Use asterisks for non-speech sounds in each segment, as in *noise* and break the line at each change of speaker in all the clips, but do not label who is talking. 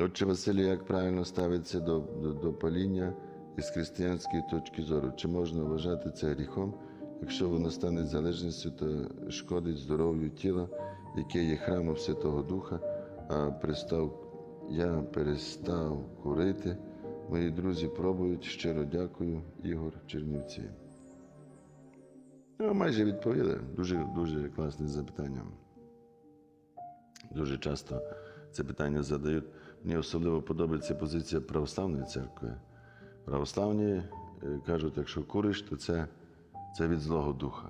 Отче Василю, як правильно ставиться до, до, до паління із християнської точки зору? Чи можна вважати це гріхом, якщо воно стане залежністю та шкодить здоров'ю тіла, яке є храмом Святого Духа, а пристав, я перестав курити. Мої друзі пробують. Щиро дякую, Ігор Чернівці. Ну, майже відповіли. Дуже, дуже класне запитання. Дуже часто це питання задають. Мені особливо подобається позиція православної церкви. Православні е, кажуть, якщо куриш, то це, це від Злого Духа.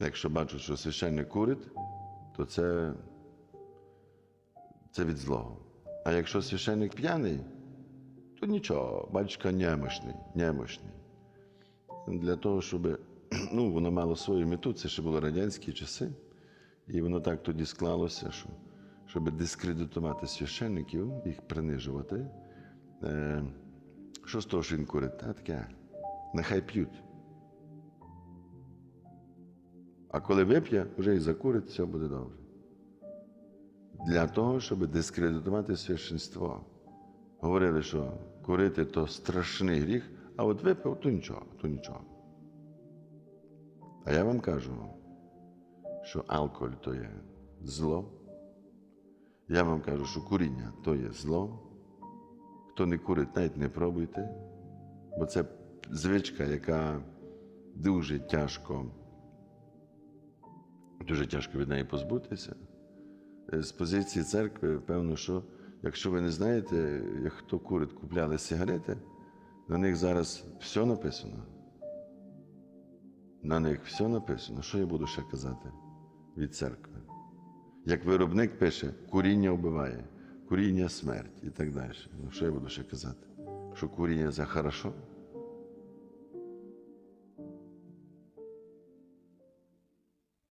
Якщо бачать, що священник курить, то це, це від злого. А якщо священник п'яний, то нічого, батюшка немощний, немощний. Для того, щоб *clears throat* ну, воно мало свою мету, це ще були радянські часи. І воно так тоді склалося, що щоб дискредитувати священників, їх принижувати. Е, що з того, що він курить? Та таке, нехай п'ють. А коли вип'є, вже і закурить, все буде добре. Для того, щоб дискредитувати священство. Говорили, що курити то страшний гріх, а от випив, то нічого, то нічого. А я вам кажу, що алкоголь то є зло. Я вам кажу, що куріння то є зло. Хто не курить, навіть не пробуйте, бо це звичка, яка дуже тяжко, дуже тяжко від неї позбутися. Е, З позиції церкви, певно, що якщо ви не знаєте, як хто курить, купляли сигарети, на них зараз все написано. На них все написано. Що я буду ще казати від церкви? Як виробник пише, куріння вбиває, куріння смерть і так далі. Ну, що я буду ще казати? Що куріння це хорошо?